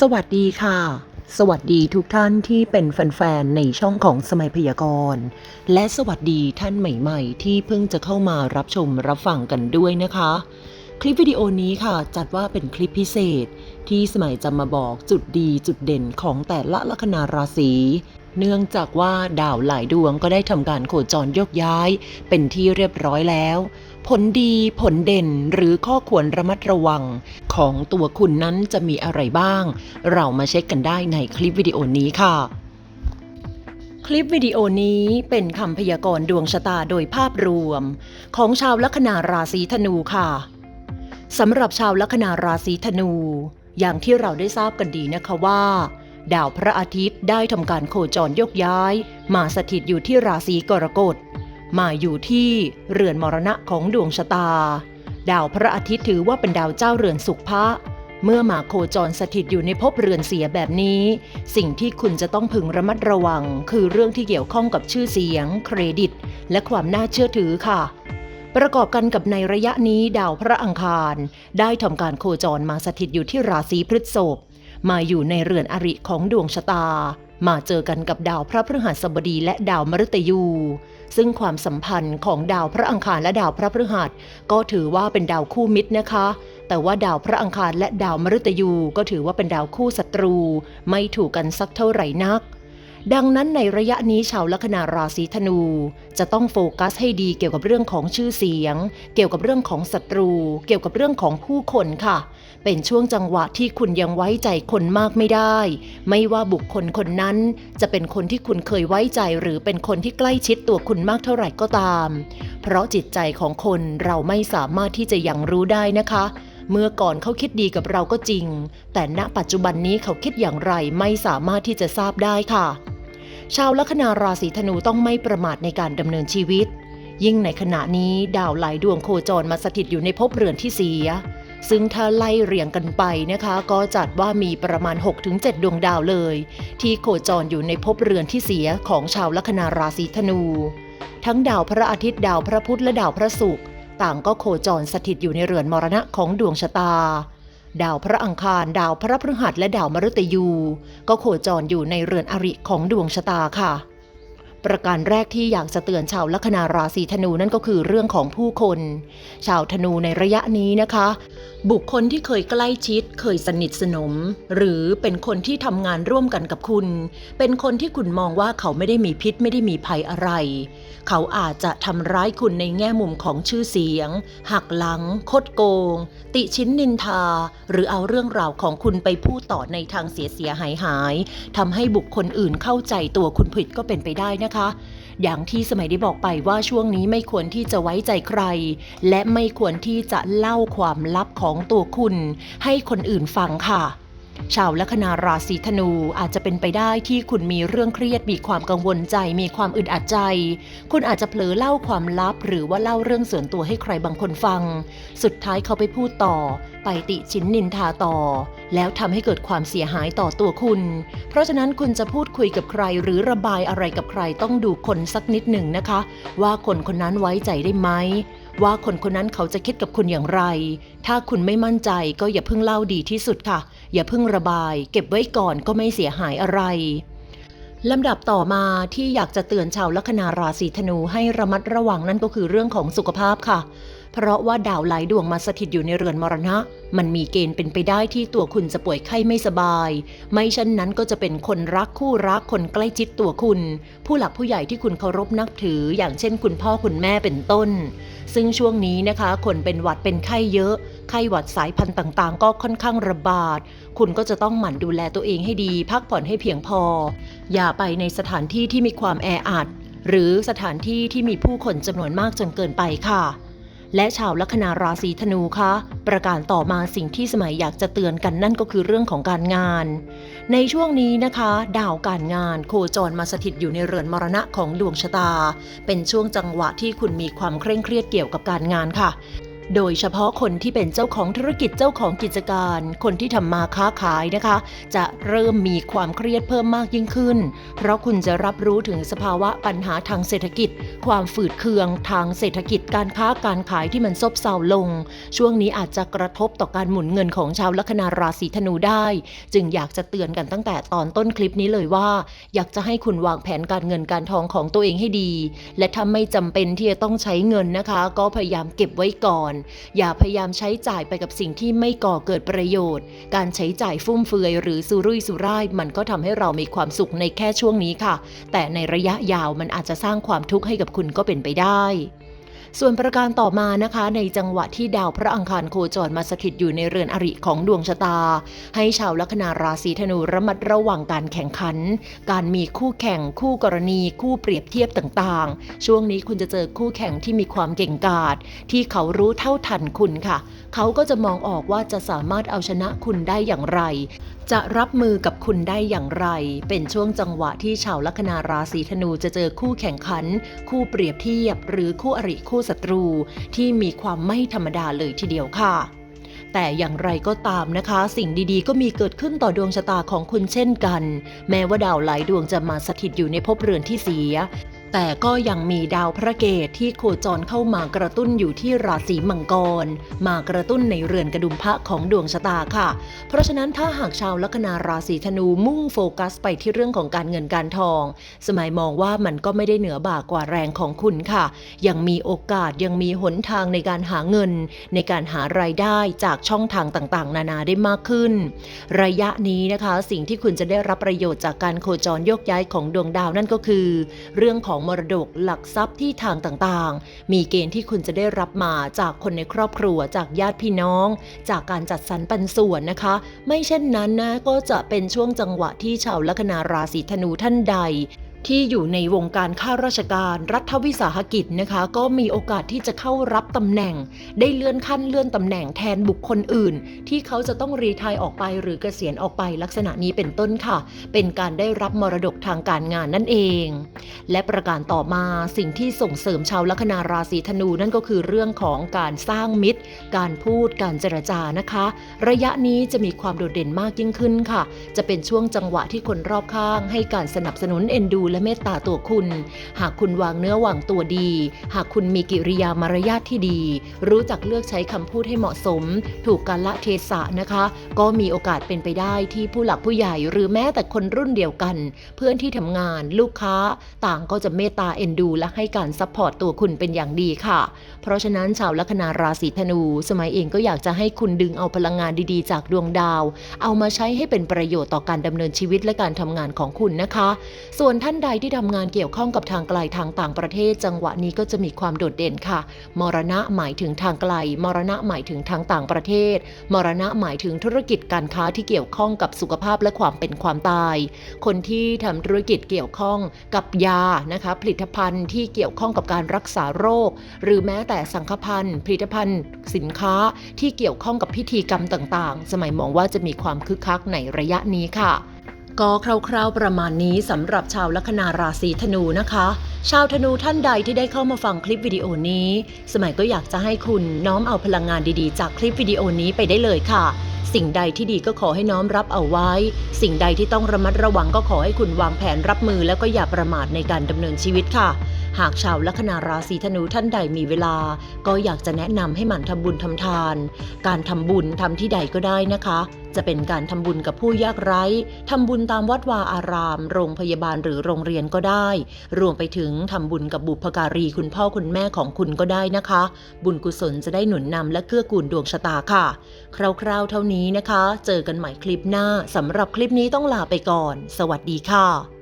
สวัสดีค่ะ สวัสดีทุกท่านที่เป็นแฟนๆในช่องของสมัยพยากรณ์ และสวัสดีท่านใหม่ๆ ที่เพิ่งจะเข้ามารับชมรับฟังกันด้วยนะคะ คลิปวิดีโอนี้ค่ะ จัดว่าเป็นคลิปพิเศษ ที่สมัยจะมาบอกจุดดีจุดเด่นของแต่ละลัคนาราศี เนื่องจากว่าดาวหลายดวงก็ได้ทำการโคจรยกย้าย เป็นที่เรียบร้อยแล้ว ผลดีผลเด่นหรือข้อควรระมัดระวัง ของตัวคุณนั้นจะมีอะไรบ้าง เรามาเช็คกันได้ในคลิปวิดีโอนี้ค่ะคลิปวิดีโอนี้เป็นคำพยากรณ์ดวงชะตาโดยภาพรวม ของชาวลัคนาราศีธนูค่ะสำหรับชาวลัคนาราศีธนู อย่างที่เราได้ทราบกันดีนะคะว่า ดาวพระอาทิตย์ได้ทำการโคจรยกย้าย มาสถิตอยู่ที่ราศีกรกฎ มาอยู่ที่เรือนมรณะของดวงชะตา ดาวพระอาทิตย์ถือว่าเป็นดาวเจ้าเรือนสุขพระเมื่อมาโคจรสถิตอยู่ในภพเรือนเสียแบบนี้ สิ่งที่คุณจะต้องพึงระมัดระวัง คือเรื่องที่เกี่ยวข้องกับชื่อเสียง เครดิต และความน่าเชื่อถือค่ะ ประกอบกันกับในระยะนี้ดาวพระอังคาร ได้ทำการโคจรมาสถิตอยู่ที่ราศีพฤษภ มาอยู่ในเรือนอริของดวงชะตา มาเจอกันกับดาวพระพฤหัสบดีและดาวมฤตยู ซึ่งความสัมพันธ์ของดาวพระอังคารและดาวพระพฤหัส ก็ถือว่าเป็นดาวคู่มิตรนะคะ แต่ว่าดาวพระอังคารและดาวมฤตยูก็ถือว่าเป็นดาวคู่ศัตรู ไม่ถูกกันสักเท่าไหร่นักดังนั้นในระยะนี้ชาวลัคนาราศีธนู จะต้องโฟกัสให้ดีเกี่ยวกับเรื่องของชื่อเสียง เกี่ยวกับเรื่องของศัตรู เกี่ยวกับเรื่องของผู้คนค่ะ เป็นช่วงจังหวะที่คุณยังไว้ใจคนมากไม่ได้ ไม่ว่าบุคคลคนนั้น จะเป็นคนที่คุณเคยไว้ใจหรือเป็นคนที่ใกล้ชิดตัวคุณมากเท่าไหร่ก็ตาม เพราะจิตใจของคนเราไม่สามารถที่จะยังรู้ได้นะคะ เมื่อก่อนเขาคิดดีกับเราก็จริง แต่ณปัจจุบันนี้เขาคิดอย่างไรไม่สามารถที่จะทราบได้ค่ะ ชาวลัคนาราศีธนูต้องไม่ประมาทในการดำเนินชีวิตยิ่งในขณะนี้ดาวหลายดวงโคจรมาสถิตอยู่ในภพเรือนที่เสีย ซึ่งถ้าไล่เรียงกันไปนะคะ ก็จัดว่ามีประมาณ 6-7 ดวงดาวเลย ที่โคจรอยู่ในภพเรือนที่เสียของชาวลัคนาราศีธนู ทั้งดาวพระอาทิตย์ดาวพระพุธและดาวพระศุกร์ต่างก็โคจรสถิตอยู่ในเรือนมรณะของดวงชะตา ดาวพระอังคาร ดาวพระพฤหัสและดาวมฤตยู ก็โคจรอยู่ในเรือนอริของดวงชะตาค่ะ ประการแรกที่อยากจะเตือนชาวลัคนาราศีธนูนั่นก็คือเรื่องของผู้คน ชาวธนูในระยะนี้นะคะ บุคคลที่เคยใกล้ชิด เคยสนิทสนม หรือเป็นคนที่ทำงานร่วมกันกับคุณ เป็นคนที่คุณมองว่าเขาไม่ได้มีพิษไม่ได้มีภัยอะไร เขาอาจจะทำร้ายคุณในแง่มุมของชื่อเสียง หักหลัง คดโกง ติชิ้นนินทา หรือเอาเรื่องราวของคุณไปพูดต่อในทางเสียเสียหายหายทำให้บุคคลอื่นเข้าใจตัวคุณผิดก็เป็นไปได้นะนะคะ อย่างที่สมัยได้บอกไปว่าช่วงนี้ไม่ควรที่จะไว้ใจใคร และไม่ควรที่จะเล่าความลับของตัวคุณ ให้คนอื่นฟังค่ะ ชาวลัคนาราศีธนูอาจจะเป็นไปได้ที่คุณมีเรื่องเครียดมีความกังวลใจ มีความอึดอัดใจ คุณอาจจะเผลอเล่าความลับ หรือว่าเล่าเรื่องส่วนตัวให้ใครบางคนฟัง สุดท้ายเขาไปพูดต่อ ไปติชินนินทาต่อ แล้วทำให้เกิดความเสียหายต่อตัวคุณ เพราะฉะนั้นคุณจะพูดคุยกับใคร หรือระบายอะไรกับใครต้องดูคนสักนิดหนึ่งนะคะ ว่าคนคนนั้นไว้ใจได้ไหมว่าคนคนนั้นเขาจะคิดกับคุณอย่างไร ถ้าคุณไม่มั่นใจก็อย่าเพิ่งเล่าดีที่สุดค่ะ อย่าเพิ่งระบาย เก็บไว้ก่อนก็ไม่เสียหายอะไรลำดับต่อมาที่อยากจะเตือนชาวลัคนาราศีธนูให้ระมัดระวังนั่นก็คือเรื่องของสุขภาพค่ะ เพราะว่าดาวหลายดวงมาสถิตอยู่ในเรือนมรณะ มันมีเกณฑ์เป็นไปได้ที่ตัวคุณจะป่วยไข้ไม่สบาย ไม่เช่นนั้นก็จะเป็นคนรักคู่รักคนใกล้ชิดตัวคุณ ผู้หลักผู้ใหญ่ที่คุณเคารพนับถือ อย่างเช่น คุณพ่อคุณแม่เป็นต้น ซึ่งช่วงนี้นะคะ คนเป็นหวัดเป็นไข้เยอะ ไข้หวัดสายพันธุ์ต่างๆ ก็ค่อนข้างระบาด คุณก็จะต้องหมั่นดูแลตัวเองให้ดี พักผ่อนให้เพียงพอ อย่าไปในสถานที่ที่มีความแออัดหรือสถานที่ที่มีผู้คนจำนวนมากจนเกินไปค่ะ และชาวลัคนาราศีธนูคะประการต่อมาสิ่งที่สมัยอยากจะเตือนกันนั่นก็คือเรื่องของการงาน ในช่วงนี้นะคะ ดาวการงานโคจรมาสถิตอยู่ในเรือนมรณะของดวงชะตา เป็นช่วงจังหวะที่คุณมีความเคร่งเครียดเกี่ยวกับการงานค่ะ โดยเฉพาะคนที่เป็นเจ้าของธุรกิจเจ้าของกิจการ คนที่ทำมาค้าขายนะคะ จะเริ่มมีความเครียดเพิ่มมากยิ่งขึ้น เพราะคุณจะรับรู้ถึงสภาวะปัญหาทางเศรษฐกิจ ความฝืดเคืองทางเศรษฐกิจการค้าการขายที่มันซบเซาลง ช่วงนี้อาจจะกระทบต่อการหมุนเงินของชาวลัคนาราศีธนูได้ จึงอยากจะเตือนกันตั้งแต่ตอนต้นคลิปนี้เลยว่า อยากจะให้คุณวางแผนการเงินการทองของตัวเองให้ดี และถ้าไม่จำเป็นที่จะต้องใช้เงินนะคะ ก็พยายามเก็บไว้ก่อนอย่าพยายามใช้จ่ายไปกับสิ่งที่ไม่ก่อเกิดประโยชน์ การใช้จ่ายฟุ่มเฟือยหรือสุรุ่ยสุร่ายมันก็ทำให้เรามีความสุขในแค่ช่วงนี้ค่ะ แต่ในระยะยาวมันอาจจะสร้างความทุกข์ให้กับคุณก็เป็นไปได้ ส่วนประการต่อมานะคะในจังหวะที่ดาวพระอังคารโคจรมาสถิตอยู่ในเรือนอริของดวงชะตา ให้ชาวลัคนาราศีธนูระมัดระวังการแข่งขัน การมีคู่แข่งคู่กรณี คู่เปรียบเทียบต่างๆ ช่วงนี้คุณจะเจอคู่แข่งที่มีความเก่งกาจที่เขารู้เท่าทันคุณค่ะ เขาก็จะมองออกว่าจะสามารถเอาชนะคุณได้อย่างไรจะรับมือกับคุณได้อย่างไร เป็นช่วงจังหวะที่ชาวลัคนาราศีธนูจะเจอคู่แข่งขัน คู่เปรียบเทียบ หรือคู่อริคู่ศัตรู ที่มีความไม่ธรรมดาเลยทีเดียวค่ะ แต่อย่างไรก็ตามนะคะ สิ่งดีๆ ก็มีเกิดขึ้นต่อดวงชะตาของคุณเช่นกัน แม้ว่าดาวหลายดวงจะมาสถิตอยู่ในภพเรือนที่เสีย แต่ก็ยังมีดาวพระเกตที่โคจรเข้ามากระตุ้นอยู่ที่ราศีมังกร มากระตุ้นในเรือนกระดุมพระของดวงชะตาค่ะ เพราะฉะนั้นถ้าหากชาวลัคนาราศีธนูมุ่งโฟกัสไปที่เรื่องของการเงินการทอง สมัยมองว่ามันก็ไม่ได้เหนือบ่ากว่าแรงของคุณค่ะ ยังมีโอกาสยังมีหนทางในการหาเงิน ในการหารายได้จากช่องทางต่างๆ นานาได้มากขึ้น ระยะนี้นะคะ สิ่งที่คุณจะได้รับประโยชน์จากการโคจรโยกย้ายของดวงดาวนั่นก็คือ เรื่องของมรดกหลักทรัพย์ที่ทางต่างๆ มีเกณฑ์ที่คุณจะได้รับมาจากคนในครอบครัวจากญาติพี่น้อง จากการจัดสรรปันส่วนนะคะ ไม่เช่นนั้นนะก็จะเป็นช่วงจังหวะที่ชาวลัคนาราศีธนูท่านใด ที่อยู่ในวงการข้าราชการรัฐวิสาหกิจนะคะ ก็มีโอกาสที่จะเข้ารับตำแหน่ง ได้เลื่อนขั้นเลื่อนตำแหน่งแทนบุคคลอื่น ที่เขาจะต้องรีทายออกไปหรือเกษียณออกไปลักษณะนี้เป็นต้นค่ะ เป็นการได้รับมรดกทางการงานนั่นเอง และประการต่อมาสิ่งที่ส่งเสริมชาวลัคนาราศีธนูนั่นก็คือเรื่องของการสร้างมิตร การพูดการเจรจานะคะ ระยะนี้จะมีความโดดเด่นมากยิ่งขึ้นค่ะ จะเป็นช่วงจังหวะที่คนรอบข้าง ให้การสนับสนุนเอ็นดูและเมตตาตัวคุณ หากคุณวางเนื้อวางตัวดี หากคุณมีกิริยามารยาทที่ดี รู้จักเลือกใช้คำพูดให้เหมาะสม ถูกกาละเทศะนะคะ ก็มีโอกาสเป็นไปได้ที่ผู้หลักผู้ใหญ่หรือแม้แต่คนรุ่นเดียวกัน เพื่อนที่ทำงานลูกค้า ต่างก็จะเมตตาเอ็นดู และให้การซัพพอร์ตตัวคุณเป็นอย่างดีค่ะ เพราะฉะนั้นชาวลัคนาราศีธนู สมัยเองก็อยากจะให้คุณดึงเอาพลังงานดีๆ จากดวงดาว เอามาใช้ให้เป็นประโยชน์ต่อการดำเนินชีวิตและการทำงานของคุณนะคะ ส่วนท่านใดที่ทำงานเกี่ยวข้องกับทางไกลทางต่างประเทศ จังหวะนี้ก็จะมีความโดดเด่นค่ะ มรณะหมายถึงทางไกล มรณะหมายถึงทางต่างประเทศ มรณะหมายถึงธุรกิจการค้าที่เกี่ยวข้องกับสุขภาพและความเป็นความตาย คนที่ทำธุรกิจเกี่ยวข้องกับยานะคะ ผลิตภัณฑ์ที่เกี่ยวข้องกับการรักษาโรค หรือแม้แต่สังฆพันธ์ผลิตภัณฑ์ สินค้าที่เกี่ยวข้องกับพิธีกรรมต่างๆ สมัยมองว่าจะมีความคึกคักในระยะนี้ค่ะ ก็คร่าวๆประมาณนี้สำหรับชาวลัคนาราศีธนูนะคะ ชาวธนูท่านใดที่ได้เข้ามาฟังคลิปวิดีโอนี้ สมัยก็อยากจะให้คุณน้อมเอาพลังงานดีๆ จากคลิปวิดีโอนี้ไปได้เลยค่ะ สิ่งใดที่ดีก็ขอให้น้อมรับเอาไว้ สิ่งใดที่ต้องระมัดระวังก็ขอให้คุณวางแผนรับมือแล้วก็อย่าประมาทในการดำเนินชีวิตค่ะ หากชาวลัคนาราศีธนูท่านใดมีเวลา ก็อยากจะแนะนำให้หมั่นทำบุญทำทาน การทำบุญทำที่ใดก็ได้นะคะ จะเป็นการทำบุญกับผู้ยากไร้ทำบุญตามวัดวาอาราม โรงพยาบาลหรือโรงเรียนก็ได้ รวมไปถึงทำบุญกับบุพการีคุณพ่อคุณแม่ของคุณก็ได้นะคะ บุญกุศลจะได้หนุนนำและเกื้อกูลดวงชะตาค่ะ คร่าวๆเท่านี้นะคะ เจอกันใหม่คลิปหน้าสำหรับคลิปนี้ต้องลาไปก่อน สวัสดีค่ะ